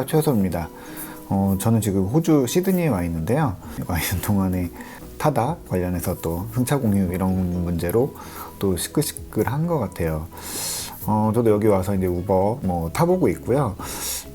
안녕하세요. 최효섭입니다. 어, 저는 지금 호주 시드니에 와 있는데요. 와 있는 동안에 타다 관련해서 또 승차 공유 이런 문제로 또 시끌시끌한 것 같아요. 어, 저도 여기 와서 이제 우버 뭐 타보고 있고요.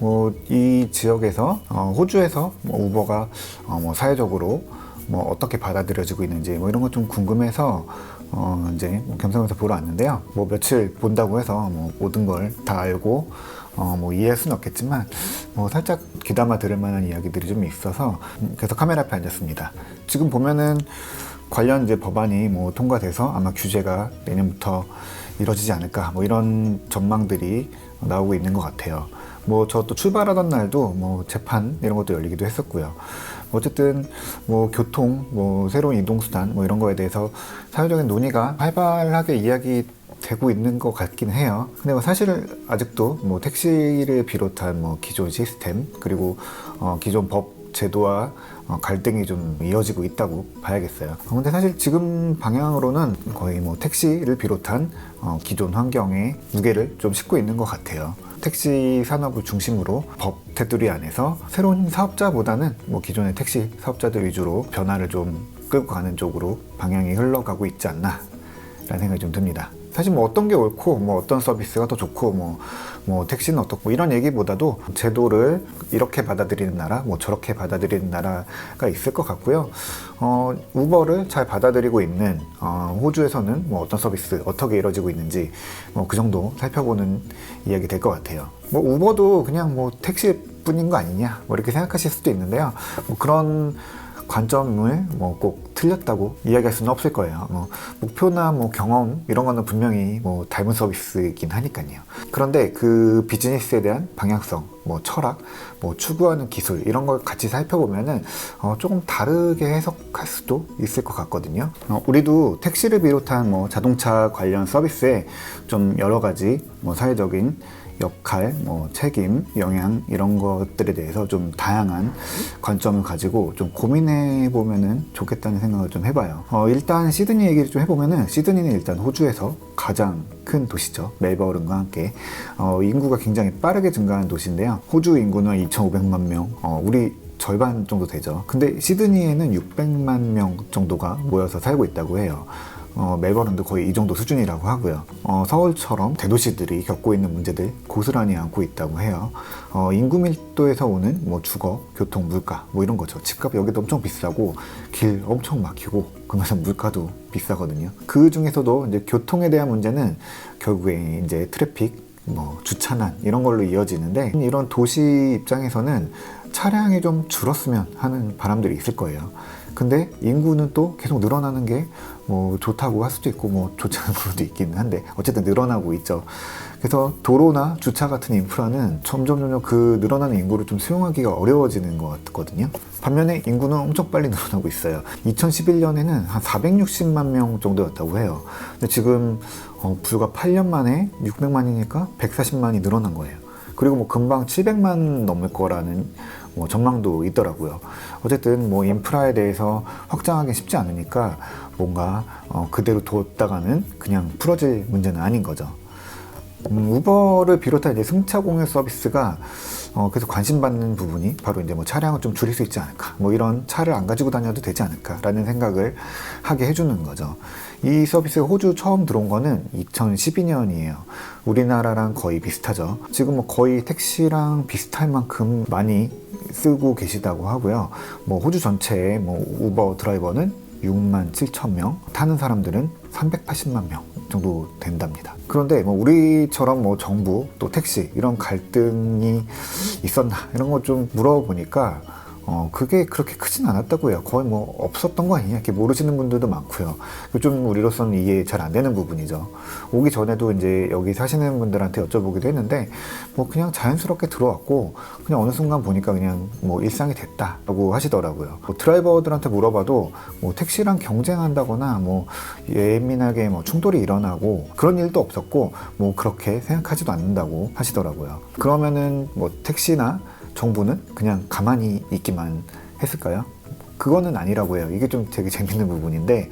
뭐 이 지역에서 어, 호주에서 뭐 우버가 어, 뭐 사회적으로 뭐 어떻게 받아들여지고 있는지 뭐 이런 것 좀 궁금해서 어 이제 뭐 겸사겸사 보러 왔는데요. 뭐 며칠 본다고 해서 뭐 모든 걸 다 알고 어 뭐 이해할 수는 없겠지만 뭐 살짝 귀담아 들을 만한 이야기들이 좀 있어서 계속 카메라 앞에 앉았습니다. 지금 보면은 관련 이제 법안이 뭐 통과돼서 아마 규제가 내년부터 이루어지지 않을까 뭐 이런 전망들이 나오고 있는 것 같아요. 뭐 저 또 출발하던 날도 뭐 재판 이런 것도 열리기도 했었고요. 어쨌든 뭐 교통, 뭐 새로운 이동 수단 뭐 이런 거에 대해서 사회적인 논의가 활발하게 이야기 되고 있는 것 같긴 해요. 근데 뭐 사실 아직도 뭐 택시를 비롯한 뭐 기존 시스템 그리고 어 기존 법 제도와 어, 갈등이 좀 이어지고 있다고 봐야겠어요. 어, 근데 사실 지금 방향으로는 거의 뭐 택시를 비롯한 어, 기존 환경에 무게를 좀 싣고 있는 것 같아요. 택시 산업을 중심으로 법 테두리 안에서 새로운 사업자보다는 뭐 기존의 택시 사업자들 위주로 변화를 좀 끌고 가는 쪽으로 방향이 흘러가고 있지 않나 라는 생각이 좀 듭니다. 사실 뭐 어떤 게 옳고 뭐 어떤 서비스가 더 좋고 뭐, 뭐 택시는 어떻고 이런 얘기보다도 제도를 이렇게 받아들이는 나라 뭐 저렇게 받아들이는 나라가 있을 것 같고요. 어, 우버를 잘 받아들이고 있는 어, 호주에서는 뭐 어떤 서비스 어떻게 이루어지고 있는지 뭐 그 정도 살펴보는 이야기 될 것 같아요. 뭐 우버도 그냥 뭐 택시 뿐인 거 아니냐 뭐 이렇게 생각하실 수도 있는데요. 뭐 그런 관점을 뭐 꼭 틀렸다고 이야기할 수는 없을 거예요. 뭐 목표나 뭐 경험 이런 거는 분명히 뭐 닮은 서비스이긴 하니까요. 그런데 그 비즈니스에 대한 방향성, 뭐 철학, 뭐 추구하는 기술 이런 걸 같이 살펴보면은 어 조금 다르게 해석할 수도 있을 것 같거든요. 어 우리도 택시를 비롯한 뭐 자동차 관련 서비스에 좀 여러 가지 뭐 사회적인 역할, 뭐 책임, 영향 이런 것들에 대해서 좀 다양한 관점을 가지고 좀 고민해 보면은 좋겠다는 생각을 좀 해봐요. 어, 일단 시드니 얘기를 좀 해보면은 시드니는 일단 호주에서 가장 큰 도시죠. 멜버른과 함께 어, 인구가 굉장히 빠르게 증가하는 도시인데요. 호주 인구는 2,500만 명, 어, 우리 절반 정도 되죠. 근데 시드니에는 600만 명 정도가 모여서 살고 있다고 해요. 어, 멜버른도 거의 이 정도 수준이라고 하고요. 어, 서울처럼 대도시들이 겪고 있는 문제들 고스란히 안고 있다고 해요. 어, 인구 밀도에서 오는 뭐 주거, 교통, 물가 뭐 이런 거죠. 집값 여기도 엄청 비싸고 길 엄청 막히고 그러면서 물가도 비싸거든요. 그 중에서도 이제 교통에 대한 문제는 결국에 이제 트래픽 뭐 주차난 이런 걸로 이어지는데 이런 도시 입장에서는 차량이 좀 줄었으면 하는 바람들이 있을 거예요. 근데 인구는 또 계속 늘어나는 게 뭐 좋다고 할 수도 있고 뭐 좋지 않은 부분도 있기는 한데 어쨌든 늘어나고 있죠. 그래서 도로나 주차 같은 인프라는 점점 점점 그 늘어나는 인구를 좀 수용하기가 어려워지는 것 같거든요. 반면에 인구는 엄청 빨리 늘어나고 있어요. 2011년에는 한 460만 명 정도였다고 해요. 근데 지금 어, 불과 8년 만에 600만이니까 140만이 늘어난 거예요. 그리고 뭐 금방 700만 넘을 거라는 뭐 전망도 있더라고요. 어쨌든 뭐 인프라에 대해서 확장하기 쉽지 않으니까 뭔가 어 그대로 뒀다가는 그냥 풀어질 문제는 아닌 거죠. 음, 우버를 비롯한 이제 승차 공유 서비스가 어, 그래서 관심받는 부분이 바로 이제 뭐 차량을 좀 줄일 수 있지 않을까, 뭐 이런 차를 안 가지고 다녀도 되지 않을까라는 생각을 하게 해주는 거죠. 이 서비스가 호주 처음 들어온 거는 2012년이에요. 우리나라랑 거의 비슷하죠. 지금 뭐 거의 택시랑 비슷할 만큼 많이 쓰고 계시다고 하고요. 뭐 호주 전체의 뭐 우버 드라이버는 6만 7천 명, 타는 사람들은 380만 명 정도 된답니다. 그런데 뭐 우리처럼 뭐 정부 또 택시 이런 갈등이 있었나 이런 거 좀 물어보니까 어, 그게 그렇게 크진 않았다고 해요. 거의 뭐 없었던 거 아니냐? 이렇게 모르시는 분들도 많고요. 좀 우리로서는 이해 잘 안 되는 부분이죠. 오기 전에도 이제 여기 사시는 분들한테 여쭤보기도 했는데, 뭐 그냥 자연스럽게 들어왔고, 그냥 어느 순간 보니까 그냥 뭐 일상이 됐다라고 하시더라고요. 뭐 드라이버들한테 물어봐도 뭐 택시랑 경쟁한다거나 뭐 예민하게 뭐 충돌이 일어나고 그런 일도 없었고, 뭐 그렇게 생각하지도 않는다고 하시더라고요. 그러면은 뭐 택시나 정부는 그냥 가만히 있기만 했을까요? 그거는 아니라고 해요. 이게 좀 되게 재밌는 부분인데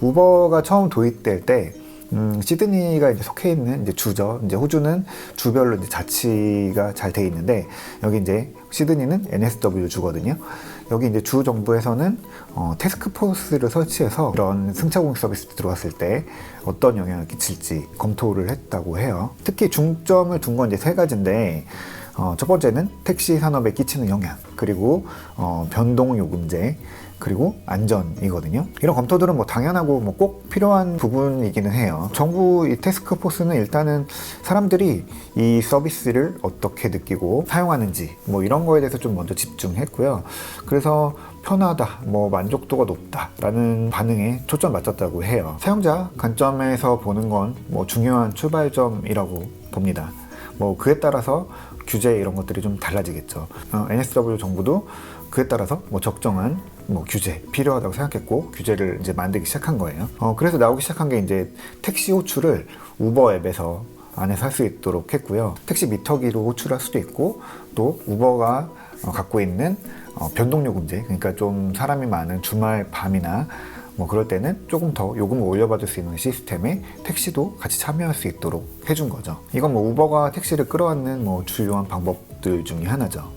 우버가 처음 도입될 때 음, 시드니가 이제 속해 있는 이제 주죠. 이제 호주는 주별로 이제 자치가 잘 돼 있는데 여기 이제 시드니는 NSW 주거든요. 여기 이제 주 정부에서는 어, 테스크포스를 설치해서 이런 승차공 서비스 들어왔을 때 어떤 영향을 끼칠지 검토를 했다고 해요. 특히 중점을 둔 건 이제 세 가지인데 어, 첫 번째는 택시 산업에 끼치는 영향, 그리고 어, 변동 요금제, 그리고 안전이거든요. 이런 검토들은 뭐 당연하고 뭐 꼭 필요한 부분이기는 해요. 정부 이 테스크포스는 일단은 사람들이 이 서비스를 어떻게 느끼고 사용하는지 뭐 이런 거에 대해서 좀 먼저 집중했고요. 그래서 편하다, 뭐 만족도가 높다라는 반응에 초점 맞췄다고 해요. 사용자 관점에서 보는 건 뭐 중요한 출발점이라고 봅니다. 뭐 그에 따라서 규제 이런 것들이 좀 달라지겠죠. 어, NSW 정부도 그에 따라서 뭐 적정한 뭐 규제 필요하다고 생각했고 규제를 이제 만들기 시작한 거예요. 어, 그래서 나오기 시작한 게 이제 택시 호출을 우버 앱에서 안에서 할 수 있도록 했고요. 택시 미터기로 호출할 수도 있고 또 우버가 어, 갖고 있는 어, 변동요 금제 그러니까 좀 사람이 많은 주말 밤이나 뭐 그럴 때는 조금 더 요금을 올려받을 수 있는 시스템에 택시도 같이 참여할 수 있도록 해준 거죠. 이건 뭐 우버가 택시를 끌어안는 뭐 주요한 방법들 중에 하나죠.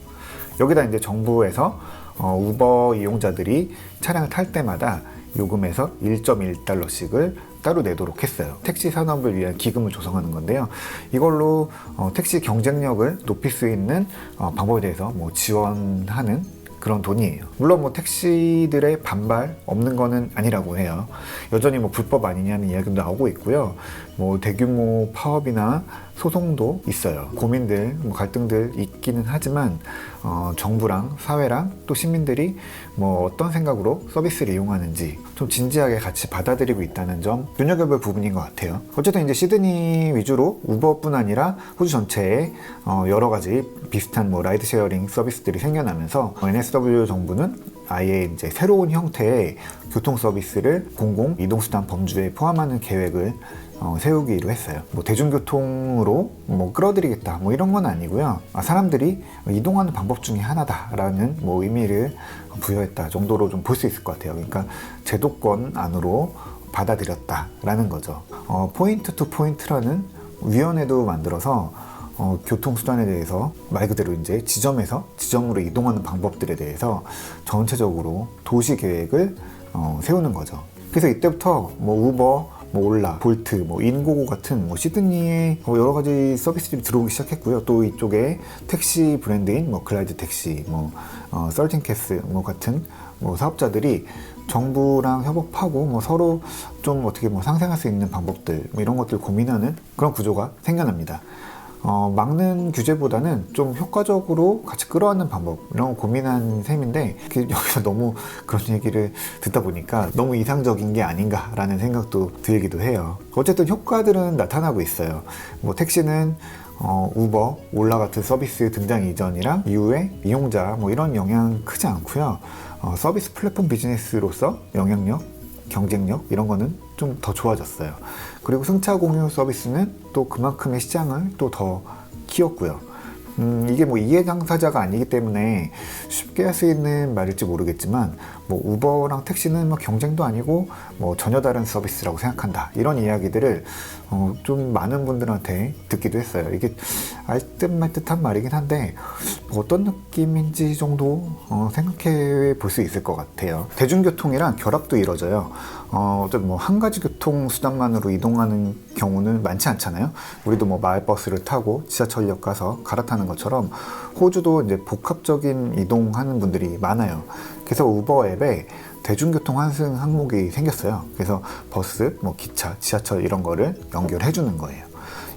여기다 이제 정부에서 어, 우버 이용자들이 차량을 탈 때마다 요금에서 1.1달러씩을 따로 내도록 했어요. 택시 산업을 위한 기금을 조성하는 건데요. 이걸로 어, 택시 경쟁력을 높일 수 있는 어, 방법에 대해서 뭐 지원하는 그런 돈이에요. 물론 뭐 택시들의 반발 없는 거는 아니라고 해요. 여전히 뭐 불법 아니냐는 이야기도 나오고 있고요. 뭐 대규모 파업이나 소송도 있어요. 고민들, 뭐 갈등들 있기는 하지만 어, 정부랑 사회랑 또 시민들이 뭐 어떤 생각으로 서비스를 이용하는지 좀 진지하게 같이 받아들이고 있다는 점 눈여겨볼 부분인 것 같아요. 어쨌든 이제 시드니 위주로 우버뿐 아니라 호주 전체에 어, 여러 가지 비슷한 뭐 라이드 쉐어링 서비스들이 생겨나면서 NSW 정부는 아예 이제 새로운 형태의 교통 서비스를 공공 이동수단 범주에 포함하는 계획을 어, 세우기로 했어요. 뭐 대중교통으로 뭐 끌어들이겠다 뭐 이런 건 아니고요. 아, 사람들이 이동하는 방법 중에 하나다라는 뭐 의미를 부여했다 정도로 좀 볼 수 있을 것 같아요. 그러니까 제도권 안으로 받아들였다라는 거죠. 어, 포인트 투 포인트라는 위원회도 만들어서 어, 교통수단에 대해서 말 그대로 이제 지점에서 지점으로 이동하는 방법들에 대해서 전체적으로 도시 계획을 어, 세우는 거죠. 그래서 이때부터 뭐 우버, 뭐 올라, 볼트, 뭐 인고고 같은 뭐 시드니에 뭐 여러 가지 서비스들이 들어오기 시작했고요. 또 이쪽에 택시 브랜드인 뭐 글라이드 택시, 뭐 어, 썰팅캐스 뭐 같은 뭐 사업자들이 정부랑 협업하고 뭐 서로 좀 어떻게 뭐 상생할 수 있는 방법들 뭐 이런 것들 고민하는 그런 구조가 생겨납니다. 어, 막는 규제보다는 좀 효과적으로 같이 끌어안는 방법 이런 거 고민한 셈인데 그 여기서 너무 그런 얘기를 듣다 보니까 너무 이상적인 게 아닌가라는 생각도 들기도 해요. 어쨌든 효과들은 나타나고 있어요. 뭐 택시는 어, 우버, 올라 같은 서비스 등장 이전이랑 이후에 이용자 뭐 이런 영향 크지 않고요. 어, 서비스 플랫폼 비즈니스로서 영향력, 경쟁력 이런 거는 좀 더 좋아졌어요. 그리고 승차 공유 서비스는 또 그만큼의 시장을 또 더 키웠고요. 음, 이게 뭐 이해 당사자가 아니기 때문에 쉽게 할 수 있는 말일지 모르겠지만 뭐 우버랑 택시는 뭐 경쟁도 아니고 뭐 전혀 다른 서비스라고 생각한다 이런 이야기들을 어, 좀 많은 분들한테 듣기도 했어요. 이게 알듯말듯한 말이긴 한데 뭐 어떤 느낌인지 정도 어, 생각해 볼 수 있을 것 같아요. 대중교통이랑 결합도 이루어져요. 어, 어쨌든 뭐 한 가지 교통 수단만으로 이동하는 경우는 많지 않잖아요. 우리도 뭐 마을버스를 타고 지하철역 가서 갈아타는 것처럼 호주도 이제 복합적인 이동하는 분들이 많아요. 그래서 우버 앱에 대중교통 환승 항목이 생겼어요. 그래서 버스, 뭐 기차, 지하철 이런 거를 연결해 주는 거예요.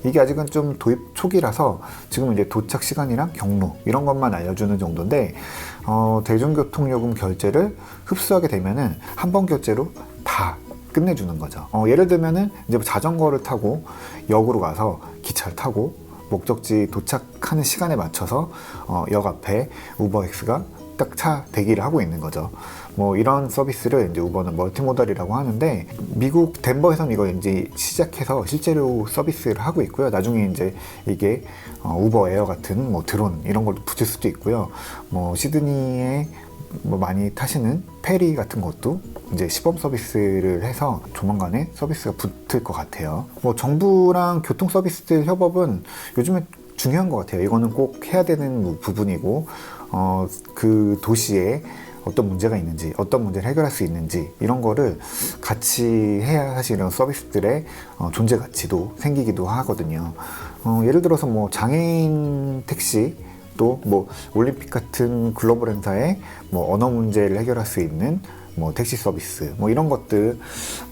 이게 아직은 좀 도입 초기라서 지금 이제 도착 시간이랑 경로 이런 것만 알려주는 정도인데 어, 대중교통 요금 결제를 흡수하게 되면은 한 번 결제로 다 끝내주는 거죠. 어, 예를 들면은 이제 뭐 자전거를 타고 역으로 가서 기차를 타고 목적지 도착하는 시간에 맞춰서 어, 역 앞에 우버엑스가 딱 차 대기를 하고 있는 거죠. 뭐 이런 서비스를 이제 우버는 멀티모달이라고 하는데 미국 덴버에서는 이걸 이제 시작해서 실제로 서비스를 하고 있고요. 나중에 이제 이게 어, 우버 에어 같은 뭐 드론 이런 걸 붙일 수도 있고요. 뭐 시드니에 뭐 많이 타시는 페리 같은 것도 이제 시범 서비스를 해서 조만간에 서비스가 붙을 것 같아요. 뭐 정부랑 교통 서비스들 협업은 요즘에 중요한 것 같아요. 이거는 꼭 해야 되는 부분이고, 어, 그 도시에 어떤 문제가 있는지, 어떤 문제를 해결할 수 있는지, 이런 거를 같이 해야 사실 이런 서비스들의 어, 존재 가치도 생기기도 하거든요. 어, 예를 들어서 뭐 장애인 택시, 또 뭐 올림픽 같은 글로벌 행사에 뭐 언어 문제를 해결할 수 있는 뭐 택시 서비스 뭐 이런 것들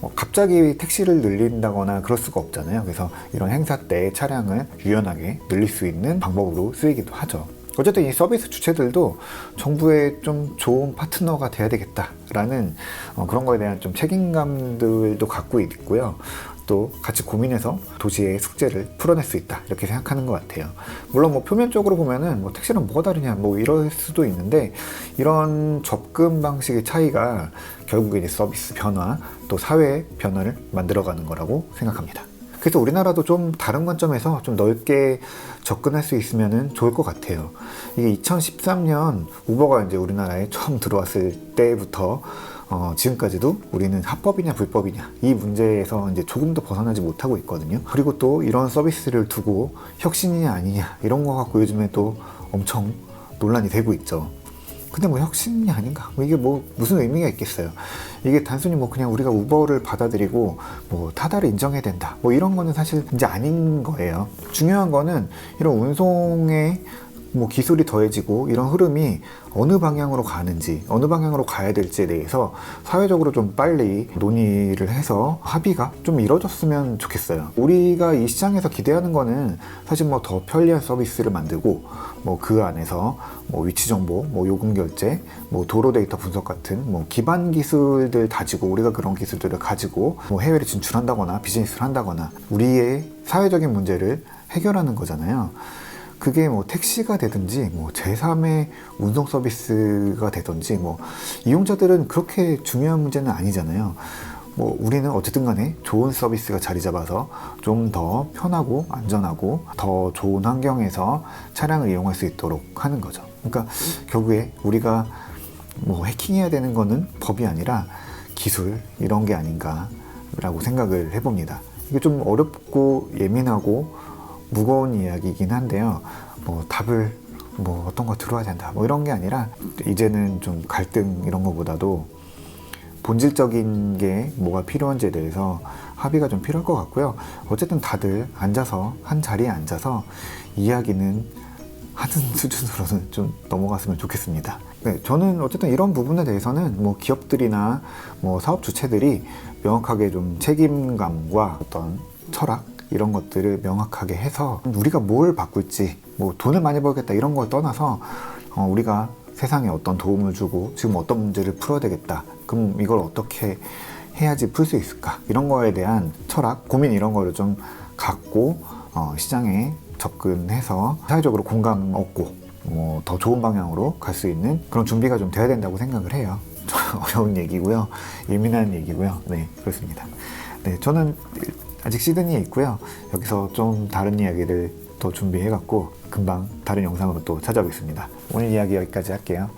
뭐 갑자기 택시를 늘린다거나 그럴 수가 없잖아요. 그래서 이런 행사 때 차량을 유연하게 늘릴 수 있는 방법으로 쓰이기도 하죠. 어쨌든 이 서비스 주체들도 정부의 좀 좋은 파트너가 돼야 되겠다라는 어, 그런 거에 대한 좀 책임감들도 갖고 있고요. 또 같이 고민해서 도시의 숙제를 풀어낼 수 있다 이렇게 생각하는 것 같아요. 물론 뭐 표면적으로 보면은 뭐 택시랑 뭐가 다르냐 뭐 이럴 수도 있는데 이런 접근 방식의 차이가 결국에 이제 서비스 변화 또 사회 변화를 만들어가는 거라고 생각합니다. 그래서 우리나라도 좀 다른 관점에서 좀 넓게 접근할 수 있으면 좋을 것 같아요. 이게 2013년 우버가 이제 우리나라에 처음 들어왔을 때부터 어, 지금까지도 우리는 합법이냐 불법이냐 이 문제에서 이제 조금도 벗어나지 못하고 있거든요. 그리고 또 이런 서비스를 두고 혁신이냐 아니냐 이런 거 갖고 요즘에 또 엄청 논란이 되고 있죠. 근데 뭐 혁신이 아닌가? 뭐 이게 뭐 무슨 의미가 있겠어요? 이게 단순히 뭐 그냥 우리가 우버를 받아들이고 뭐 타다를 인정해야 된다. 뭐 이런 거는 사실 이제 아닌 거예요. 중요한 거는 이런 운송의 뭐 기술이 더해지고 이런 흐름이 어느 방향으로 가는지 어느 방향으로 가야 될지에 대해서 사회적으로 좀 빨리 논의를 해서 합의가 좀 이루어졌으면 좋겠어요. 우리가 이 시장에서 기대하는 거는 사실 뭐 더 편리한 서비스를 만들고 뭐 그 안에서 뭐 위치 정보, 뭐 요금 결제, 뭐 도로 데이터 분석 같은 뭐 기반 기술들 다지고 우리가 그런 기술들을 가지고 뭐 해외를 진출한다거나 비즈니스를 한다거나 우리의 사회적인 문제를 해결하는 거잖아요. 그게 뭐 택시가 되든지 뭐 제3의 운송 서비스가 되든지 뭐 이용자들은 그렇게 중요한 문제는 아니잖아요. 뭐 우리는 어쨌든 간에 좋은 서비스가 자리 잡아서 좀 더 편하고 안전하고 더 좋은 환경에서 차량을 이용할 수 있도록 하는 거죠. 그러니까 결국에 우리가 뭐 해킹해야 되는 거는 법이 아니라 기술 이런 게 아닌가라고 생각을 해봅니다. 이게 좀 어렵고 예민하고 무거운 이야기이긴 한데요. 뭐 답을 뭐 어떤 거 들어야 된다 뭐 이런 게 아니라 이제는 좀 갈등 이런 거보다도 본질적인 게 뭐가 필요한지에 대해서 합의가 좀 필요할 것 같고요. 어쨌든 다들 앉아서 한 자리에 앉아서 이야기는 하는 수준으로는 좀 넘어갔으면 좋겠습니다. 네, 저는 어쨌든 이런 부분에 대해서는 뭐 기업들이나 뭐 사업 주체들이 명확하게 좀 책임감과 어떤 철학 이런 것들을 명확하게 해서 우리가 뭘 바꿀지 뭐 돈을 많이 벌겠다 이런 걸 떠나서 어, 우리가 세상에 어떤 도움을 주고 지금 어떤 문제를 풀어야 되겠다 그럼 이걸 어떻게 해야지 풀 수 있을까 이런 거에 대한 철학 고민 이런 거를 좀 갖고 어, 시장에 접근해서 사회적으로 공감 얻고 뭐 더 좋은 방향으로 갈 수 있는 그런 준비가 좀 돼야 된다고 생각을 해요. 어려운 얘기고요. 예민한 얘기고요. 네, 그렇습니다. 네, 저는 아직 시드니에 있고요. 여기서 좀 다른 이야기를 더 준비해갖고 금방 다른 영상으로 또 찾아오겠습니다. 오늘 이야기 여기까지 할게요.